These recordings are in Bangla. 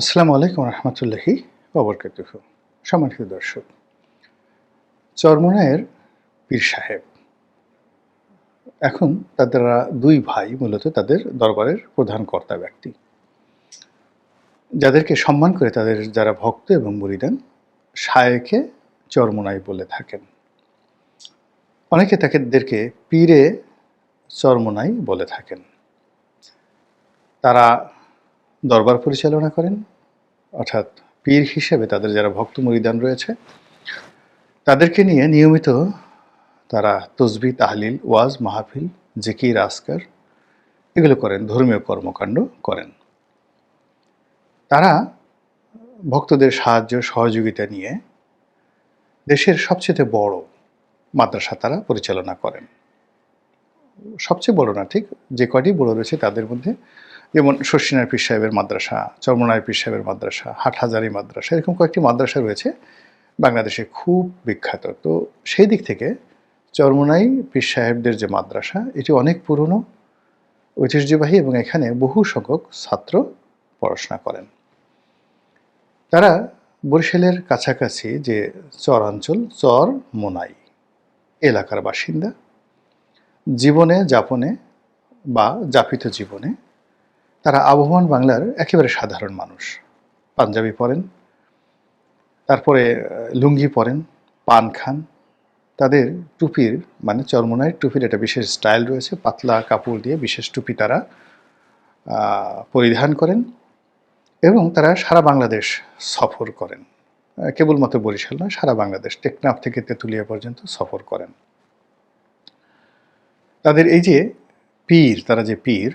আসসালামু আলাইকুম রহমতুল্লাহি অবরকাতুহ সম্মানিত দর্শক, চরমনায়ের পীর সাহেব এখন তারা দুই ভাই, মূলত তাদের দরবারের প্রধান কর্তা ব্যক্তি, যাদেরকে সম্মান করে তাদের যারা ভক্ত এবং মুরিদান শায়েকে চরমনাই বলে থাকেন। অনেকে তাদেরকে পীরে চরমনাই বলে থাকেন। তারা দরবার পরিচালনা করেন অর্থাৎ পীর হিসেবে তাদের যারা ভক্ত মরিদান রয়েছে, তাদেরকে নিয়ে নিয়মিত তারা তসবি, তাহলিল, ওয়াজ, মাহফিল, জিকির আসকার এগুলো করেন, ধর্মীয় কর্মকাণ্ড করেন। তারা ভক্তদের সাহায্য, সহযোগিতা নিয়ে দেশের সবচেয়ে বড় মাদ্রাসা তারা পরিচালনা করেন। সবচেয়ে বড় না, ঠিক যে কয়টি বড় রয়েছে তাদের মধ্যে যেমন শশীনার পীর সাহেবের মাদ্রাসা চর্মনায় পীর সাহেবের মাদ্রাসা, হাটহাজারি মাদ্রাসা, এরকম কয়েকটি মাদ্রাসা রয়েছে বাংলাদেশে খুব বিখ্যাত। তো সেই দিক থেকে চরমনাই পীর সাহেবদের যে মাদ্রাসা, এটি অনেক পুরনো, ঐতিহ্যবাহী এবং এখানে বহু সংখ্যক ছাত্র পড়াশোনা করেন। তারা বরিশালের কাছাকাছি যে চরাঞ্চল চর মোনাই এলাকার বাসিন্দা। জীবনে, যাপনে বা যাপিত জীবনে তারা আবহমান বাংলার একেবারে সাধারণ মানুষ। পাঞ্জাবি পরেন, তারপরে লুঙ্গি পরেন, পান খান। তাদের টুপির মানে চরমনায় টুপির একটা বিশেষ স্টাইল রয়েছে, পাতলা কাপড় দিয়ে বিশেষ টুপি তারা পরিধান করেন এবং তারা সারা বাংলাদেশ সফর করেন। কেবলমাত্র বরিশাল নয়, সারা বাংলাদেশ, টেকনাফ থেকে তেঁতুলিয়া পর্যন্ত সফর করেন। তাদের এই যে পীর, তারা যে পীর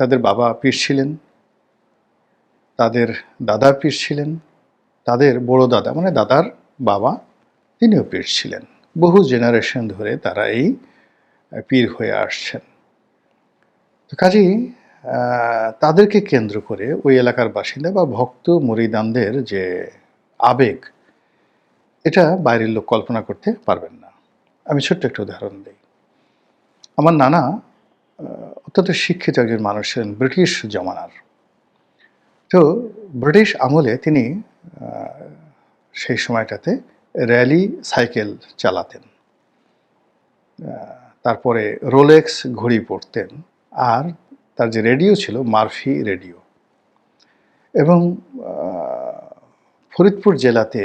তাদের বাবা পীর ছিলেন, তাদের দাদা পীর ছিলেন, তাদের বড় দাদা মানে দাদার বাবা তিনিও পীর ছিলেন। বহু জেনারেশন ধরে তারা এই পীর হয়ে আসছেন। কাজেই তাদেরকে কেন্দ্র করে ওই এলাকার বাসিন্দা বা ভক্ত মরিদানদের যে আবেগ, এটা বাইরের লোক কল্পনা করতে পারবেন না। আমি ছোট্ট একটা উদাহরণ দিই। আমার নানা অত্যন্ত শিক্ষিত একজন মানুষ ছিলেন ব্রিটিশ জমানার। তো ব্রিটিশ আমলে তিনি সেই সময়টাতে র্যালি সাইকেল চালাতেন। তারপরে রোলেক্স ঘড়ি পরতেন আর তার যে রেডিও ছিল মারফি রেডিও। এবং ফরিদপুর জেলাতে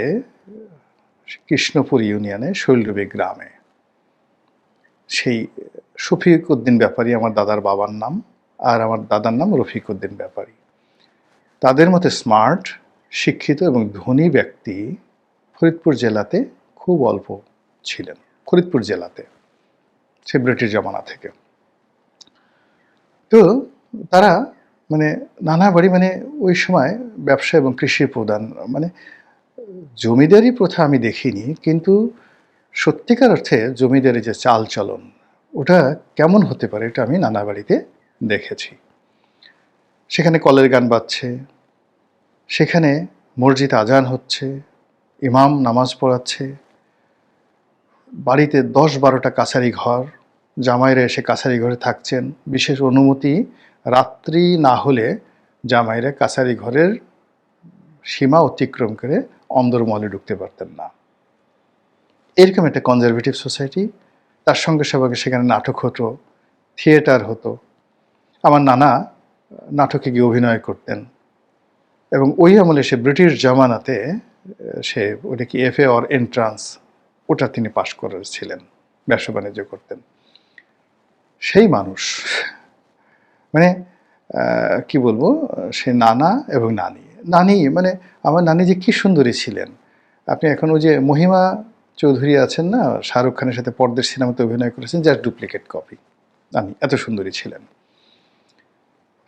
কৃষ্ণপুর ইউনিয়নে শৈলরবি গ্রামে সেই শফিক উদ্দিন ব্যাপারী আমার দাদার বাবার নাম আর আমার দাদার নাম রফিক উদ্দিন ব্যাপারী। তাদের মতে স্মার্ট, শিক্ষিত এবং ধনী ব্যক্তি ফরিদপুর জেলাতে খুব অল্প ছিলেন, ফরিদপুর জেলাতে সে ব্রিটিশ জমানা থেকে। তো তারা মানে নানা বাড়ি মানে ওই সময় ব্যবসা এবং কৃষি প্রদান মানে জমিদারি প্রথা আমি দেখিনি, কিন্তু সত্যিকার অর্থে জমিদারি যে চাল চলন ওটা কেমন হতে পারে এটা আমি নানা বাড়িতে দেখেছি। সেখানে কলের গান বাজছে, সেখানে মসজিদ আজান হচ্ছে, ইমাম নামাজ পড়াচ্ছে, বাড়িতে দশ বারোটা কাছারি ঘর, জামাইরা এসে কাছারি ঘরে থাকছেন। বিশেষ অনুমতি রাত্রি না হলে জামাইরা কাছারি ঘরের সীমা অতিক্রম করে অন্দরমহলে ঢুকতে পারতেন না। এরকম একটা কনজারভেটিভ সোসাইটি তার সঙ্গে সঙ্গে সেখানে নাটক হতো, থিয়েটার হতো। আমার নানা নাটকে গিয়ে অভিনয় করতেন এবং ওই আমলে সে ব্রিটিশ জামানাতে, সে ওটা কি এফ এ অর এন্ট্রান্স, ওটা তিনি পাশ করেছিলেন, ব্যবসা বাণিজ্য করতেন। সেই মানুষ মানে কি বলব, সে নানা এবং নানি। নানি মানে আমার নানি যে কি সুন্দরী ছিলেন। আপনি এখন ওই যে মহিমা চৌধুরী আছেন না, শাহরুখ খানের সাথে পর্দের সিনেমাতে অভিনয় করেছেন জাস্ট ডুপ্লিকেট কপি আমি এত সুন্দরী ছিলেন।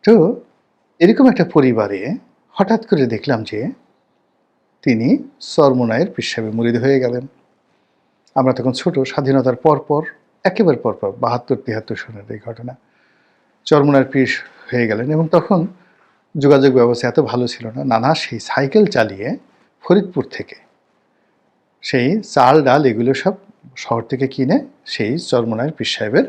তো এরকম একটা পরিবারে হঠাৎ করে দেখলাম যে তিনি সরমোনায়ের পিসাবে মুরিদ হয়ে গেলেন। আমরা তখন ছোট, স্বাধীনতার পর পর একেবারে পর পর বাহাত্তর তিয়াত্তর সনের এই ঘটনা। চরমোনার পিস হয়ে গেলেন এবং তখন যোগাযোগ ব্যবস্থা এত ভালো ছিল না, নানা সেই সাইকেল চালিয়ে ফরিদপুর থেকে সেই চাল, ডাল এগুলো সব শহর থেকে কিনে সেই চরমনায়ের পীর সাহেবের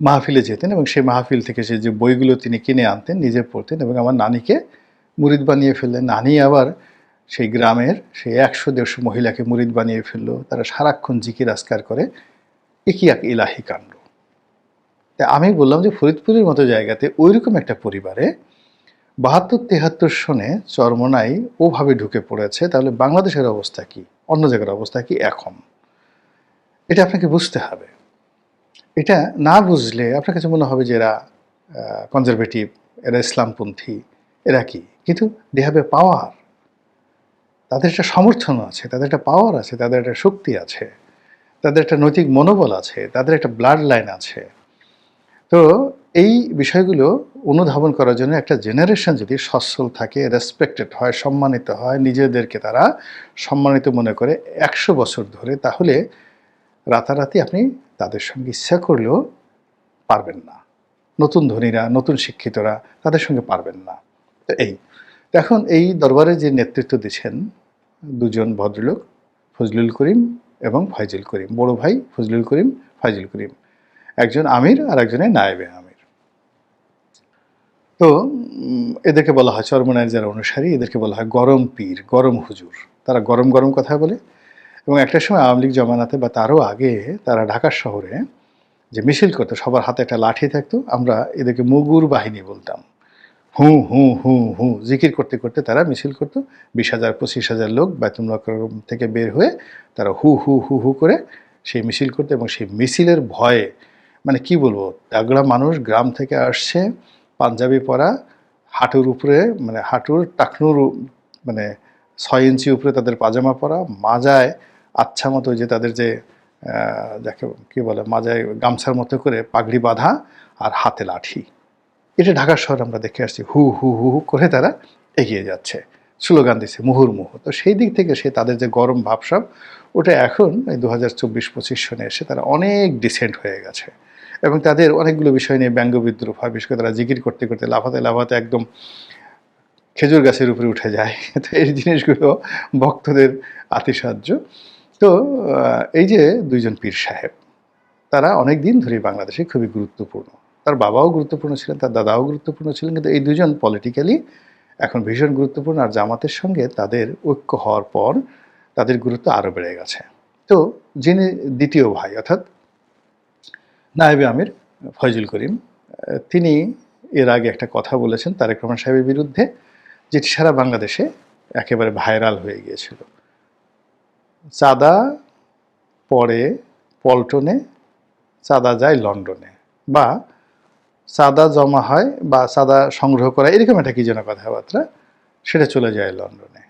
মাহফিলে যেতেন এবং সেই মাহফিল থেকে সে যে বইগুলো তিনি কিনে আনতেন, নিজে পড়তেন এবং আমার নানিকে মুরিদ বানিয়ে ফেললেন। নানি আবার সেই গ্রামের সেই একশো, দেড়শো মহিলাকে মুরিদ বানিয়ে ফেলল। তারা সারাক্ষণ জিকির আসকার করে একই এক ইলাহি কাণ্ড। তা আমি বললাম যে, ফরিদপুরের মতো জায়গাতে ওইরকম একটা পরিবারে বাহাত্তর তেহাত্তর সনে চরমনাই ওভাবে ঢুকে পড়েছে, তাহলে বাংলাদেশের অবস্থা কি? অন্য জায়গার অবস্থা কি এখন? এটা আপনাকে বুঝতে হবে। এটা না বুঝলে আপনার কাছে মনে হবে যে এরা কনজারভেটিভ এরা ইসলামপন্থী, এরা কি? কিন্তু দে হ্যাভ এ পাওয়ার তাদের একটা সমর্থন আছে, তাদের একটা পাওয়ার আছে, তাদের একটা শক্তি আছে, তাদের একটা নৈতিক মনোবল আছে, তাদের একটা ব্লাড লাইন আছে। তো এই বিষয়গুলো অনুধাবন করার জন্য একটা জেনারেশন যদি সচ্ছল থাকে রেসপেক্টেড হয়, সম্মানিত হয়, নিজেদেরকে তারা সম্মানিত মনে করে একশো বছর ধরে, তাহলে রাতারাতি আপনি তাদের সঙ্গে ইচ্ছা করলেও পারবেন না। নতুন ধনীরা, নতুন শিক্ষিতরা তাদের সঙ্গে পারবেন না। এই এখন এই দরবারে যে নেতৃত্ব দিচ্ছেন দুজন ভদ্রলোক, ফজলুল করিম এবং ফয়জুল করিম, বড় ভাই ফজলুল করিম ফয়জুল করিম। একজন আমির আর একজনের নায়েবে আমির। তো এদেরকে বলা হয় চরমনায়ের যারা অনুসারী, এদেরকে বলা হয় গরম পীর, গরম হুজুর। তারা গরম গরম কথা বলে। এবং একটা সময় আওয়ামী লীগ জমানাতে বা তারও আগে তারা ঢাকা শহরে যে মিছিল করতো, সবার হাতে একটা লাঠি থাকতো, আমরা এদেরকে মুগুর বাহিনী বলতাম। হু হু হু হু, জিকির করতে করতে তারা মিছিল করতো। বিশ হাজার, পঁচিশ হাজার লোক মোকাররম থেকে বের হয়ে তারা হু হু হু হু করে সেই মিছিল করতো এবং সেই মিছিলের ভয়ে মানে কি বলব, তাগড়া মানুষ গ্রাম থেকে আসছে। পাঞ্জাবি পরা হাঁটুর উপরে মানে হাঁটুর টাকনুর মানে ছয় ইঞ্চি উপরে তাদের পাজামা পরা, মাজায় আচ্ছা মতো যে তাদের যে যাকে কি বলে, মাজায় গামছার মতো করে পাগড়ি বাঁধা আর হাতে লাঠি। এটা ঢাকা শহর আমরা দেখে আসছি, হু হু হু হু করে তারা এগিয়ে যাচ্ছে। স্লোগান দিচ্ছে মুহুর মুহুর্মুহু তো সেই দিক থেকে সে তাদের যে গরম ভাবসাব ওটা এখন এই দু হাজার চব্বিশ পঁচিশ সনে এসে তারা অনেক ডিসেন্ট হয়ে গেছে। এবং তাদের অনেকগুলো বিষয় নিয়ে ব্যঙ্গ বিদ্রুপ হয়, বিশেষ করে তারা জিকির করতে করতে লাফাতে লাফাতে একদম খেজুর গাছের উপরে উঠে যায়। তো এই জিনিসগুলো ভক্তদের আতিসাহ্য তো এই যে দুইজন পীর সাহেব, তারা অনেক দিন ধরে বাংলাদেশে খুবই গুরুত্বপূর্ণ। তার বাবাও গুরুত্বপূর্ণ ছিলেন, তার দাদাও গুরুত্বপূর্ণ ছিলেন, কিন্তু এই দুজন পলিটিক্যালি এখন ভীষণ গুরুত্বপূর্ণ আর জামাতের সঙ্গে তাদের ঐক্য হওয়ার পর তাদের গুরুত্ব আরও বেড়ে গেছে। তো যিনি দ্বিতীয় ভাই, অর্থাৎ নায়েবে আমির ফয়জুল করিম, তিনি এর আগে একটা কথা বলেছেন তারেক রহমান সাহেবের বিরুদ্ধে, যেটি সারা বাংলাদেশে একেবারে ভাইরাল হয়ে গিয়েছিল। চাঁদা পরে পল্টনে, চাঁদা যায় লন্ডনে, বা চাঁদা জমা হয় বা চাঁদা সংগ্রহ করা, এরকম একটা কি যেন কথাবার্তা, সেটা চলে যায় লন্ডনে।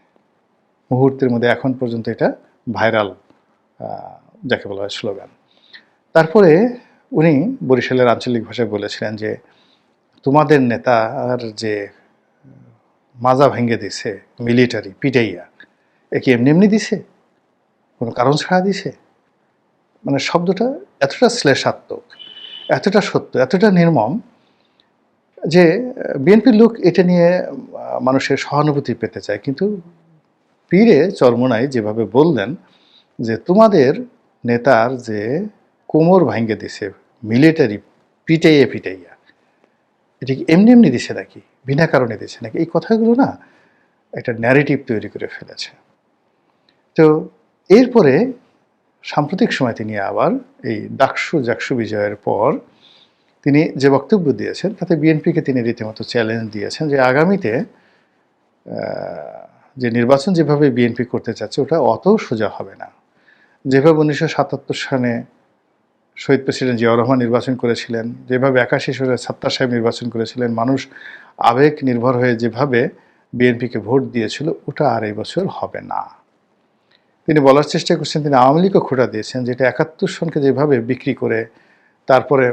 মুহূর্তের মধ্যে এখন পর্যন্ত এটা ভাইরাল যাকে বলা হয় স্লোগান। তারপরে উনি বরিশালের আঞ্চলিক ভাষায় বলেছিলেন যে, তোমাদের নেতা আর যে মাজা ভেঙে দিছে, মিলিটারি, পিটাইয়া, এ কি এমনি এমনি দিছে? কোনো কারণ ছাড়া দিছে? মানে শব্দটা এতটা শ্লেষাত্মক, এতটা সত্য, এতটা নির্মম যে বিএনপির লোক এটা নিয়ে মানুষের সহানুভূতি পেতে চায়। কিন্তু পীরে চরমনাই যেভাবে বললেন যে, তোমাদের নেতার যে কোমর ভাঙ্গে দিছে মিলিটারি পিটাইয়া পিটাইয়া। এটা কি এমনি এমনি দিছে নাকি? বিনা কারণে দিছে নাকি? এই কথাগুলো না একটা ন্যারেটিভ তৈরি করে ফেলেছে। তো এরপরে সাম্প্রতিক সময় তিনি আবার এই ডাকসু জাকসু বিজয়ের পর তিনি যে বক্তব্য দিয়েছেন, তাতে বিএনপিকে তিনি রীতিমতো চ্যালেঞ্জ দিয়েছেন যে আগামীতে যে নির্বাচন যেভাবে বিএনপি করতে চাচ্ছে, ওটা অত সোজা হবে না। যেভাবে উনিশশো সাতাত্তর সালে শহীদ প্রেসিডেন্ট জিয়াউর রহমান নির্বাচন করেছিলেন, যেভাবে একাশি সালে সাত্তার সাহেব নির্বাচন করেছিলেন, মানুষ আবেগ নির্ভর হয়ে যেভাবে বিএনপিকে ভোট দিয়েছিল, ওটা আর এই বছর হবে না। তিনি বলার চেষ্টা করছেন, তিনি আওয়ামী লীগও খোঁটা দিয়েছেন, যেটা একাত্তর সনকে যেভাবে বিক্রি করে, তারপরে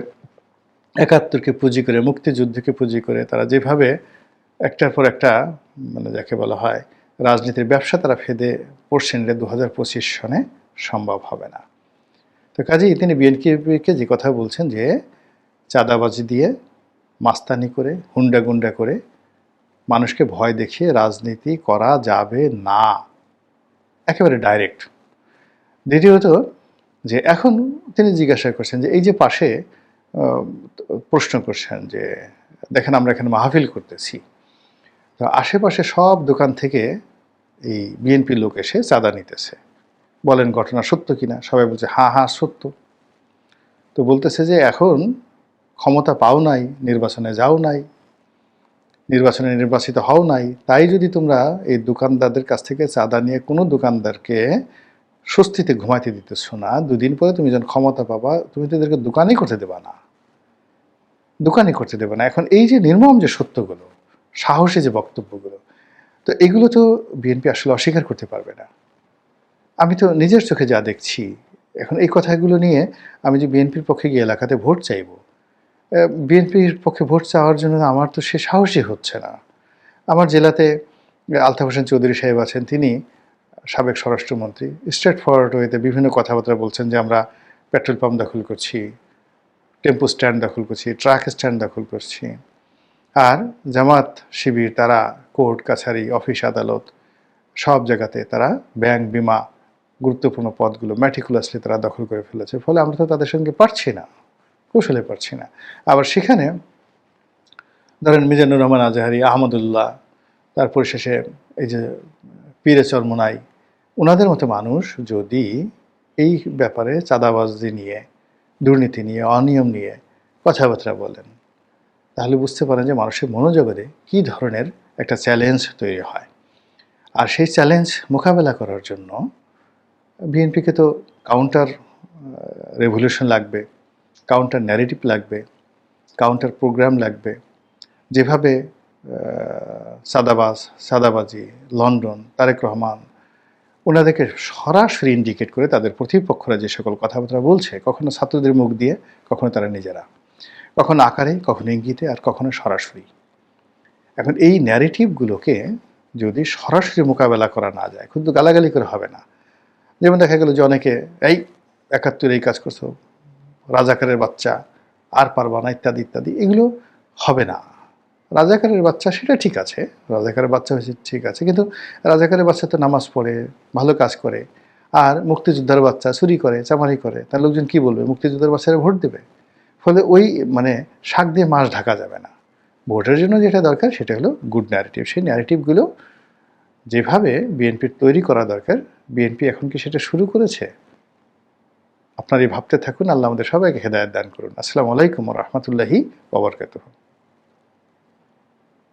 একাত্তরকে পুঁজি করে, মুক্তিযুদ্ধকে পুঁজি করে, তারা যেভাবে একটার পর একটা মানে যাকে বলা হয়, রাজনীতির ব্যবসা তারা ফেদে পড়ছেন, এটা দু হাজার পঁচিশ সনে সম্ভব হবে না। তো কাজেই তিনি বিএনপিকে যে কথা বলছেন যে চাঁদাবাজি দিয়ে মাস্তানি করে, হুন্ডা গুন্ডা করে মানুষকে ভয় দেখিয়ে রাজনীতি করা যাবে না। একেবারে ডাইরেক্ট দ্বিতীয়ত যে এখন তিনি জিজ্ঞাসা করছেন যে এই যে পাশে প্রশ্ন করছেন যে দেখেন আমরা এখানে মাহফিল করতেছি। তো আশেপাশে সব দোকান থেকে এই বিএনপির লোক এসে চাঁদা নিতেছে। বলেন ঘটনা সত্য কিনা? সবাই বলছে, হা হ্যাঁ সত্য। তো বলতেছে যে, এখন ক্ষমতা পাও নাই, নির্বাচনে যাও নাই, নির্বাচনে নির্বাচিত হও নাই। তাই যদি তোমরা এই দোকানদারদের কাছ থেকে চাঁদা নিয়ে কোনো দোকানদারকে স্বস্তিতে ঘুমাইতে দিতেছ না, দুদিন পরে তুমি যখন ক্ষমতা পাবা, তুমি তো এদেরকে দোকানই করতে দেবা না। দোকানই করতে দেবে না। এখন এই যে নির্মম যে সত্যগুলো, সাহসী যে বক্তব্যগুলো, তো এগুলো তো বিএনপি আসলে অস্বীকার করতে পারবে না। আমি তো নিজের চোখে যা দেখছি, এখন এই কথাগুলো নিয়ে আমি যে বিএনপির পক্ষে গিয়ে এলাকাতে ভোট চাইব বিএনপির পক্ষে ভোট চাওয়ার জন্য আমার তো সে সাহসই হচ্ছে না। আমার জেলাতে আলতাফ হোসেন চৌধুরী সাহেব আছেন, তিনি সাবেক স্বরাষ্ট্রমন্ত্রী, স্ট্রেট ফরওয়ার্ড ওয়েতে বিভিন্ন কথাবার্তা বলছেন যে আমরা পেট্রোল পাম্প দখল করছি, টেম্পো স্ট্যান্ড দখল করছি, ট্রাক স্ট্যান্ড দখল করছি। আর জামাত শিবির, তারা কোর্ট, কাছারি, অফিস, আদালত সব জায়গাতে তারা ব্যাংক, বিমা গুরুত্বপূর্ণ পদগুলো ম্যাটিকুলাসলি তারা দখল করে ফেলেছে। ফলে আমরা তো তাদের সঙ্গে পারছি না, কৌশলে পারছি না। আবার সেখানে ধরেন মিজানুর রহমান আজহারি, আহমদুল্লাহ, তারপর শেষে এই যে পীরে চরমনাই ওনাদের মতো মানুষ যদি এই ব্যাপারে চাঁদাবাজি নিয়ে, দুর্নীতি নিয়ে, অনিয়ম নিয়ে কথাবার্তা বলেন, তাহলে বুঝতে পারেন যে মানুষের মনোজগতে কী ধরনের একটা চ্যালেঞ্জ তৈরি হয়। আর সেই চ্যালেঞ্জ মোকাবেলা করার জন্য বিএনপিকে তো কাউন্টার রেভলিউশন লাগবে কাউন্টার ন্যারেটিভ লাগবে কাউন্টার প্রোগ্রাম লাগবে। যেভাবে সাদাবাজ, সাদাবাজি, লন্ডন, তারেক রহমান, ওনাদেরকে সরাসরি ইন্ডিকেট করে তাদের প্রতিপক্ষরা যে সকল কথাবার্তা বলছে, কখনো ছাত্রদের মুখ দিয়ে, কখনো তারা নিজেরা। কখনো আকারে, কখনো ইঙ্গিতে, আর কখনো সরাসরি। এখন এই ন্যারেটিভগুলোকে যদি সরাসরি মোকাবেলা করা না যায় কিন্তু গালাগালি করে হবে না। যেমন দেখা গেল যে অনেকে, এই একাত্তর এই কাজ করছ, রাজাকারের বাচ্চা, আর পারবা না, ইত্যাদি ইত্যাদি। এগুলো হবে না। রাজাকারের বাচ্চা, সেটা ঠিক আছে। রাজাকারের বাচ্চা হয়েছে, ঠিক আছে। কিন্তু রাজাকারের বাচ্চা তো নামাজ পড়ে, ভালো কাজ করে, আর মুক্তিযোদ্ধার বাচ্চা চুরি করে, চামারি করে, তার লোকজন কি বলবে? মুক্তিযোদ্ধার বাচ্চারা ভোট দেবে? ফলে ওই মানে শাক দিয়ে মাছ ঢাকা যাবে না। ভোটের জন্য যেটা দরকার, সেটা হলো গুড ন্যারেটিভ সেই ন্যারেটিভগুলো যেভাবে বিএনপির তৈরি করা দরকার, বিএনপি এখন কি সেটা শুরু করেছে? আপনারই ভাবতে থাকুন, আল্লাহ আমাদের সবাইকে হেদায়ত দান করুন। আসসালামু আলাইকুম রহমতুল্লাহি ওবরকাতুহ